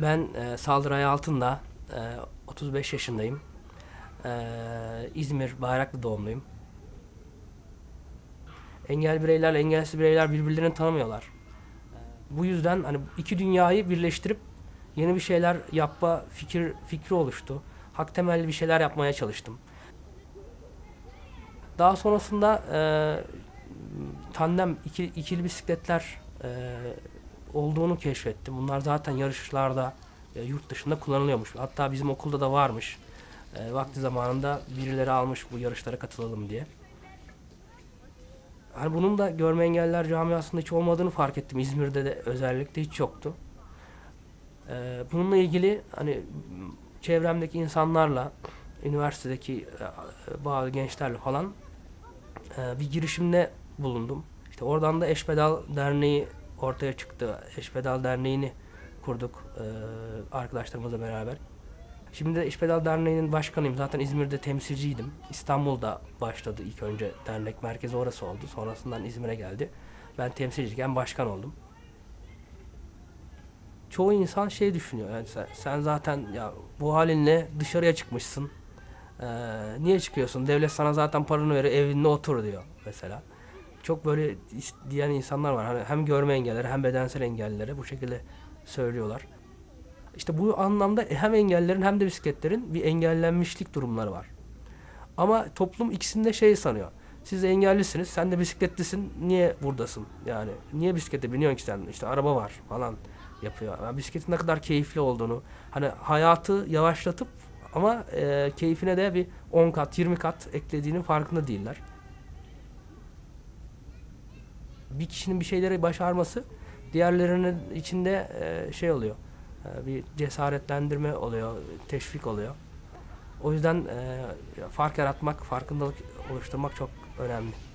Ben e, Saldıray Altın'da e, 35 yaşındayım. E, İzmir Bayraklı doğumluyum. Engelli bireylerle engelsiz bireyler birbirlerini tanımıyorlar. E, bu yüzden hani iki dünyayı birleştirip yeni bir şeyler yapma fikir fikri oluştu. Hak temelli bir şeyler yapmaya çalıştım. Daha sonrasında e, tandem iki, ikili bisikletler e, olduğunu keşfettim. Bunlar zaten yarışlarda e, yurt dışında kullanılıyormuş. Hatta bizim okulda da varmış. E, vakti zamanında birileri almış bu yarışlara katılalım diye. Hani bunun da görme engelliler camiasında hiç olmadığını fark ettim. İzmir'de de özellikle hiç yoktu. E, bununla ilgili hani çevremdeki insanlarla, üniversitedeki e, bazı gençlerle falan e, bir girişimde bulundum. İşte oradan da Eşpedal Derneği ortaya çıktı. Eşpedal Derneği'ni kurduk e, arkadaşlarımızla beraber. Şimdi de İşpedal Derneği'nin başkanıyım. Zaten İzmir'de temsilciydim. İstanbul'da başladı ilk önce dernek merkezi orası oldu. Sonrasından İzmir'e geldi. Ben temsilciyken başkan oldum. Çoğu insan şey düşünüyor. Yani sen, sen zaten ya bu halinle dışarıya çıkmışsın. Ee, niye çıkıyorsun? Devlet sana zaten paranı veriyor, evinde otur diyor mesela. Çok böyle diyen insanlar var. Hani hem görme engelleri hem bedensel engellilere bu şekilde söylüyorlar. İşte bu anlamda hem engellerin hem de bisikletlerin bir engellenmişlik durumları var. Ama toplum ikisinde şey sanıyor. Siz engellisiniz, sen de bisikletlisin. Niye buradasın? Yani niye bisiklete biniyorsun ki sen? İşte araba var falan yapıyor. Yani bisikletin ne kadar keyifli olduğunu, hani hayatı yavaşlatıp ama e, keyfine de bir 10 kat, 20 kat eklediğinin farkında değiller. Bir kişinin bir şeyleri başarması diğerlerinin içinde e, şey oluyor. e, bir cesaretlendirme oluyor, teşvik oluyor. O yüzden e, fark yaratmak, farkındalık oluşturmak çok önemli.